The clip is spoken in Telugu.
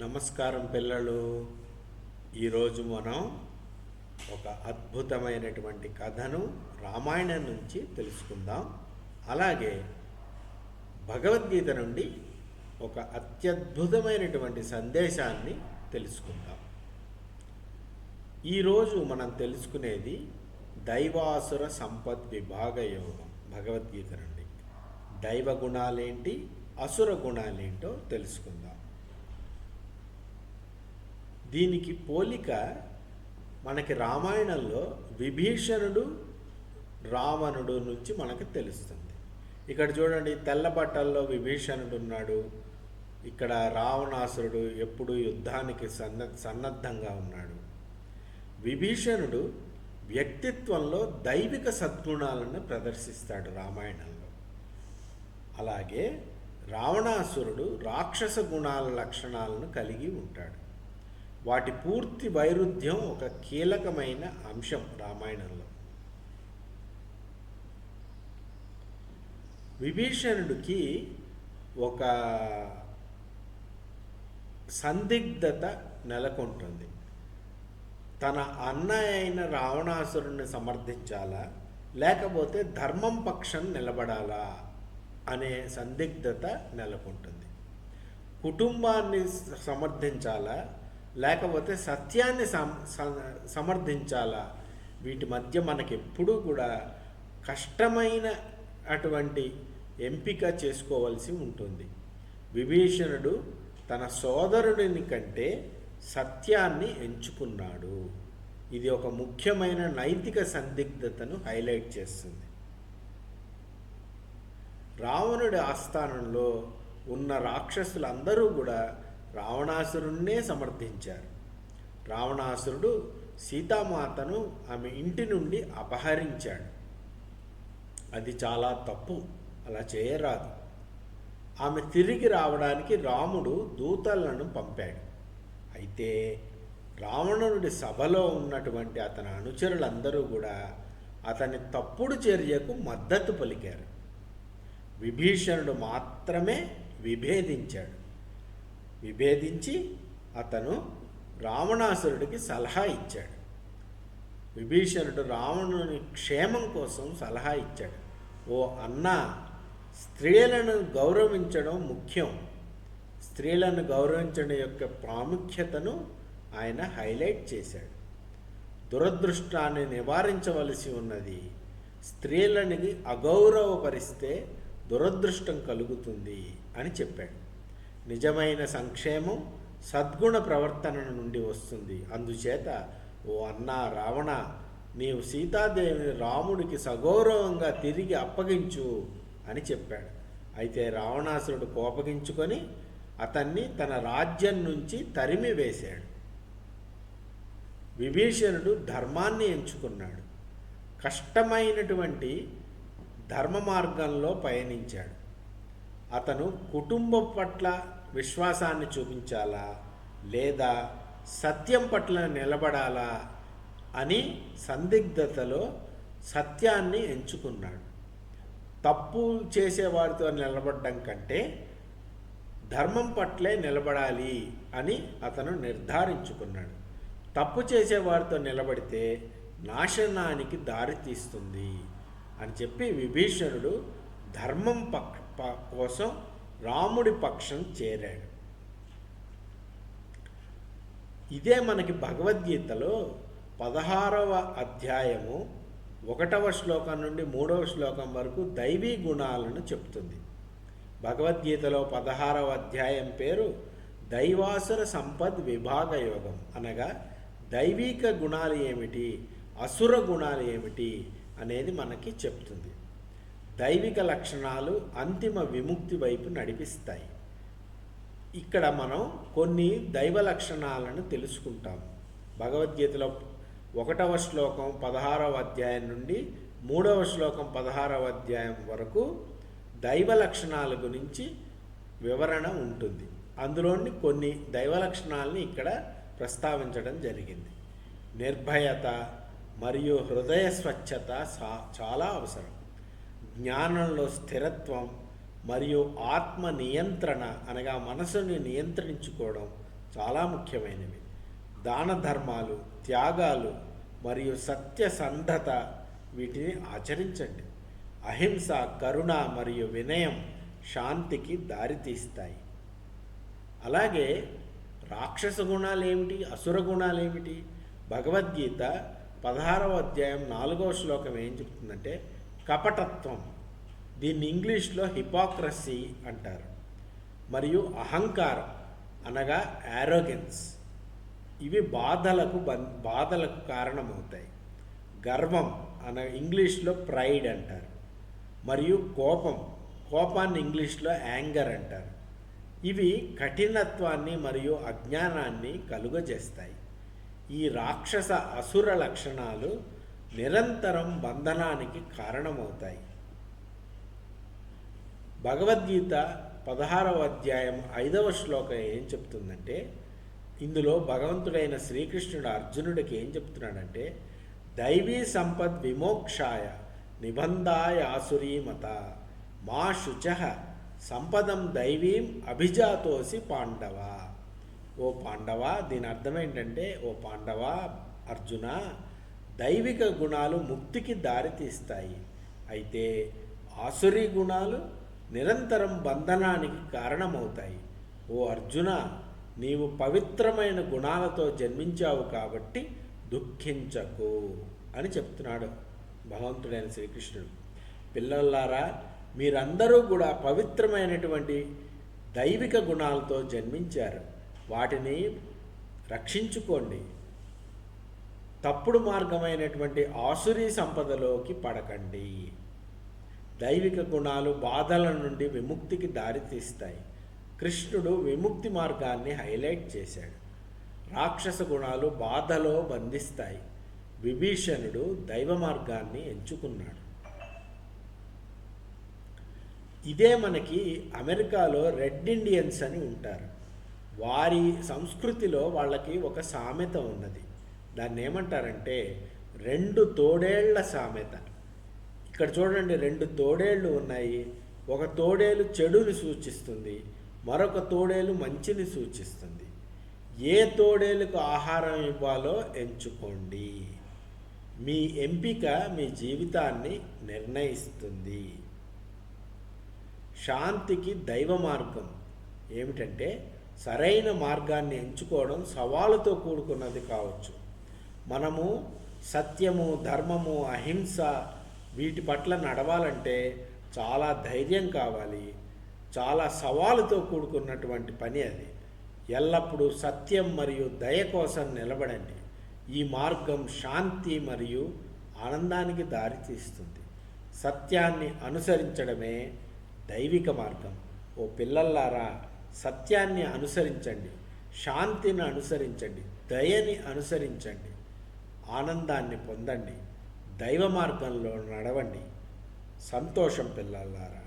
నమస్కారం పిల్లలు. ఈరోజు మనం ఒక అద్భుతమైనటువంటి కథను రామాయణం నుంచి తెలుసుకుందాం. అలాగే భగవద్గీత నుండి ఒక అత్యద్భుతమైనటువంటి సందేశాన్ని తెలుసుకుందాం. ఈరోజు మనం తెలుసుకునేది దైవాసుర సంపద్ విభాగ యోగం భగవద్గీత నుండి. దైవ గుణాలేంటి అసుర గుణాలేంటో తెలుసుకుందాం. దీనికి పోలిక మనకి రామాయణంలో విభీషణుడు రావణుడు నుంచి మనకు తెలుస్తుంది. ఇక్కడ చూడండి తెల్ల బట్టల్లో విభీషణుడు ఉన్నాడు. ఇక్కడ రావణాసురుడు ఎప్పుడు యుద్ధానికి సన్న సన్నద్ధంగా ఉన్నాడు. విభీషణుడు వ్యక్తిత్వంలో దైవిక సద్గుణాలను ప్రదర్శిస్తాడు రామాయణంలో. అలాగే రావణాసురుడు రాక్షస గుణాల లక్షణాలను కలిగి ఉంటాడు. వాటి పూర్తి వైరుధ్యం ఒక కీలకమైన అంశం రామాయణంలో. విభీషణుడికి ఒక సందిగ్ధత నెలకొంటుంది. తన అన్న అయిన రావణాసురుణ్ణి సమర్థించాలా? లేకపోతే ధర్మం పక్షం నిలబడాలా? అనే సందిగ్ధత నెలకొంటుంది. కుటుంబాన్ని సమర్థించాలా? లేకపోతే సత్యాన్ని సమ సమర్థించాలా? వీటి మధ్య మనకి ఎప్పుడూ కూడా కష్టమైన అటువంటి ఎంపిక చేసుకోవాల్సి ఉంటుంది. విభీషణుడు తన సోదరుడిని కంటే సత్యాన్ని ఎంచుకున్నాడు. ఇది ఒక ముఖ్యమైన నైతిక సందిగ్ధతను హైలైట్ చేస్తుంది. రావణుడి ఆస్థానంలో ఉన్న రాక్షసులందరూ కూడా రావణాసురుణ్ణే సమర్థించారు. రావణాసురుడు సీతామాతను ఆమె ఇంటి నుండి అపహరించాడు. అది చాలా తప్పు అలా చేయరాదు. ఆమె తిరిగి రావడానికి రాముడు దూతలను పంపాడు. అయితే రావణుడి సభలో ఉన్నటువంటి అతని అనుచరులందరూ కూడా అతని తప్పుడు చర్యకు మద్దతు పలికారు. విభీషణుడు మాత్రమే విభేదించాడు. విభేదించి అతను రావణాసురుడికి సలహా ఇచ్చాడు. విభీషణుడు రావణుని క్షేమం కోసం సలహా ఇచ్చాడు. ఓ అన్న స్త్రీలను గౌరవించడం ముఖ్యం. స్త్రీలను గౌరవించడం యొక్క ప్రాముఖ్యతను ఆయన హైలైట్ చేశాడు. దురదృష్టాన్ని నివారించవలసి ఉన్నది స్త్రీలని అగౌరవపరిస్తే దురదృష్టం కలుగుతుంది అని చెప్పాడు. నిజమైన సంక్షేమం సద్గుణ ప్రవర్తన నుండి వస్తుంది. అందుచేత ఓ అన్న రావణ నీవు సీతాదేవిని రాముడికి సగౌరవంగా తిరిగి అప్పగించు అని చెప్పాడు. అయితే రావణాసురుడు కోపగించుకొని అతన్ని తన రాజ్యం నుంచి తరిమి వేశాడు. విభీషణుడు ధర్మాన్ని ఎంచుకున్నాడు. కష్టమైనటువంటి ధర్మ మార్గంలో పయనించాడు. అతను కుటుంబం పట్ల విశ్వాసాన్ని చూపించాలా? లేదా సత్యం పట్ల నిలబడాలా? అని సందిగ్ధతలో సత్యాన్ని ఎంచుకున్నాడు. తప్పు చేసేవారితో నిలబడడం కంటే ధర్మం పట్లే నిలబడాలి అని అతను నిర్ధారించుకున్నాడు. తప్పు చేసేవారితో నిలబడితే నాశనానికి దారితీస్తుంది అని చెప్పి విభీషణుడు ధర్మం పక్ కోసం రాముడి పక్షం చేరాడు. ఇదే మనకి భగవద్గీతలో పదహారవ అధ్యాయము ఒకటవ శ్లోకం నుండి మూడవ శ్లోకం వరకు దైవీ గుణాలను చెప్తుంది. భగవద్గీతలో పదహారవ అధ్యాయం పేరు దైవాసుర సంపద్ విభాగ యోగం అనగా దైవిక గుణాలు ఏమిటి అసుర గుణాలు ఏమిటి అనేది మనకి చెప్తుంది. దైవిక లక్షణాలు అంతిమ విముక్తి వైపు నడిపిస్తాయి. ఇక్కడ మనం కొన్ని దైవ లక్షణాలను తెలుసుకుంటాం. భగవద్గీతలో ఒకటవ శ్లోకం పదహారవ అధ్యాయం నుండి మూడవ శ్లోకం పదహారవ అధ్యాయం వరకు దైవ లక్షణాల గురించి వివరణ ఉంటుంది. అందులోని కొన్ని దైవ లక్షణాలని ఇక్కడ ప్రస్తావించడం జరిగింది. నిర్భయత మరియు హృదయ స్వచ్ఛత సా- చాలా అవసరం. జ్ఞానంలో స్థిరత్వం మరియు ఆత్మ నియంత్రణ అనగా మనసుని నియంత్రించుకోవడం చాలా ముఖ్యమైనవి. దాన ధర్మాలు త్యాగాలు మరియు సత్యసంధత వీటిని ఆచరించండి. అహింస కరుణ మరియు వినయం శాంతికి దారితీస్తాయి. అలాగే రాక్షస గుణాలు ఏమిటి అసుర గుణాలు ఏమిటి భగవద్గీత పదహారవ అధ్యాయం నాలుగవ శ్లోకం ఏం చెప్తుందంటే కపటత్వం. దీన్ని ఇంగ్లీష్లో హిపాక్రసీ అంటారు. మరియు అహంకారం అనగా యారోగెన్స్ ఇవి బాధలకు బాధలకు కారణమవుతాయి. గర్వం అన ఇంగ్లీష్లో ప్రైడ్ అంటారు. మరియు కోపం కోపాన్ని ఇంగ్లీష్లో యాంగర్ అంటారు. ఇవి కఠినత్వాన్ని మరియు అజ్ఞానాన్ని కలుగజేస్తాయి. ఈ రాక్షస అసుర లక్షణాలు నిరంతరం బంధనానికి కారణమవుతాయి. భగవద్గీత పదహారవ అధ్యాయం ఐదవ శ్లోకం ఏం చెప్తుందంటే ఇందులో భగవంతుడైన శ్రీకృష్ణుడు అర్జునుడికి ఏం చెప్తున్నాడంటే దైవీ సంపద్ విమోక్షాయ నిబంధాయ ఆసురీమత మా శుచ సంపదం దైవీం అభిజాతోసి పాండవ. ఓ పాండవ దీని అర్థం ఏంటంటే ఓ పాండవ అర్జున దైవిక గుణాలు ముక్తికి దారితీస్తాయి. అయితే ఆసురీ గుణాలు నిరంతరం బంధనానికి కారణమవుతాయి. ఓ అర్జున నీవు పవిత్రమైన గుణాలతో జన్మించావు కాబట్టి దుఃఖించకు అని చెప్తున్నాడు భగవంతుడైన శ్రీకృష్ణుడు. పిల్లలారా మీరందరూ కూడా పవిత్రమైనటువంటి దైవిక గుణాలతో జన్మించారు. వాటిని రక్షించుకోండి. తప్పుడు మార్గమైనటువంటి ఆసురీ సంపదలోకి పడకండి. దైవిక గుణాలు బాధల నుండి విముక్తికి దారితీస్తాయి కృష్ణుడు విముక్తి మార్గాన్ని హైలైట్ చేశాడు. రాక్షస గుణాలు బాధలో బంధిస్తాయి. విభీషణుడు దైవ మార్గాన్ని ఎంచుకున్నాడు. ఇదే మనకి అమెరికాలో రెడ్ ఇండియన్స్ అని ఉంటారు. వారి సంస్కృతిలో వాళ్ళకి ఒక సామెత ఉన్నది. దాన్ని ఏమంటారంటే రెండు తోడేళ్ళ సామెత. ఇక్కడ చూడండి రెండు తోడేళ్ళు ఉన్నాయి. ఒక తోడేలు చెడుని సూచిస్తుంది మరొక తోడేలు మంచిని సూచిస్తుంది. ఏ తోడేలకు ఆహారం ఇవ్వాలో ఎంచుకోండి. మీ ఎంపిక మీ జీవితాన్ని నిర్ణయిస్తుంది. శాంతికి దైవ మార్గం ఏమిటంటే సరైన మార్గాన్ని ఎంచుకోవడం సవాలుతో కూడుకున్నది కావచ్చు. మనము సత్యము ధర్మము అహింస వీటి పట్ల నడవాలంటే చాలా ధైర్యం కావాలి. చాలా సవాలుతో కూడుకున్నటువంటి పని అది. ఎల్లప్పుడూ సత్యం మరియు దయ కోసం నిలబడండి. ఈ మార్గం శాంతి మరియు ఆనందానికి దారితీస్తుంది. సత్యాన్ని అనుసరించడమే దైవిక మార్గం. ఓ పిల్లల్లారా సత్యాన్ని అనుసరించండి. శాంతిని అనుసరించండి. దయని అనుసరించండి. ఆనందాన్ని పొందండి. దైవ మార్గంలో నడవండి. సంతోషం పిల్లలారా